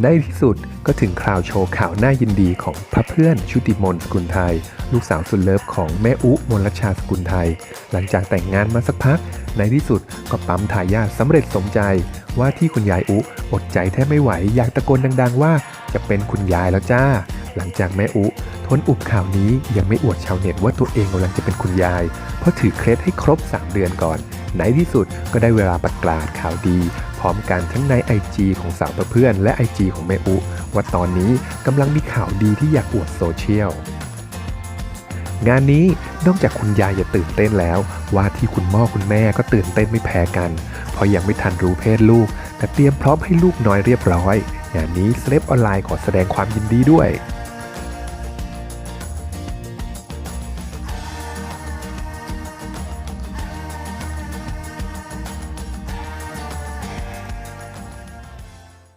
ในที่สุดก็ถึงคราวโชว์ข่าวน่ายินดีของพระเพื่อนชุติมนสกุลไทย ลูกสาวสุดเลิฟของแม่อุมนลชาสกุลไทย หลังจากแต่งงานมาสักพัก ในที่สุดก็ปั๊มทายาทสำเร็จสมใจ ว่าที่คุณยายอุอดใจแทบไม่ไหวอยากตะโกนดัง ๆ ว่า จะเป็นคุณยายแล้วจ้า หลังจากแม่อุทนอุบข่าวนี้ยังไม่อวดชาวเน็ตว่าตัวเองกำลังจะเป็นคุณยาย เพราะถือเคล็ดให้ครบ 3 เดือนก่อน ในที่สุดก็ได้เวลาประกาศข่าวดี ร้อมกันทั้งใน IG ของสาวเพื่อนและ IG ของแม่อุว่าตอนนี้กำลังมีข่าวดีที่อยากอวดโซเชียล งานนี้นอกจากคุณยายจะตื่นเต้นแล้ว ว่าที่คุณพ่อคุณแม่ก็ตื่นเต้นไม่แพ้กัน เพราะยังไม่ทันรู้เพศลูก แต่เตรียมพร้อมให้ลูกน้อยเรียบร้อยงานนี้เซเลบออนไลน์ขอแสดงความยินดีด้วย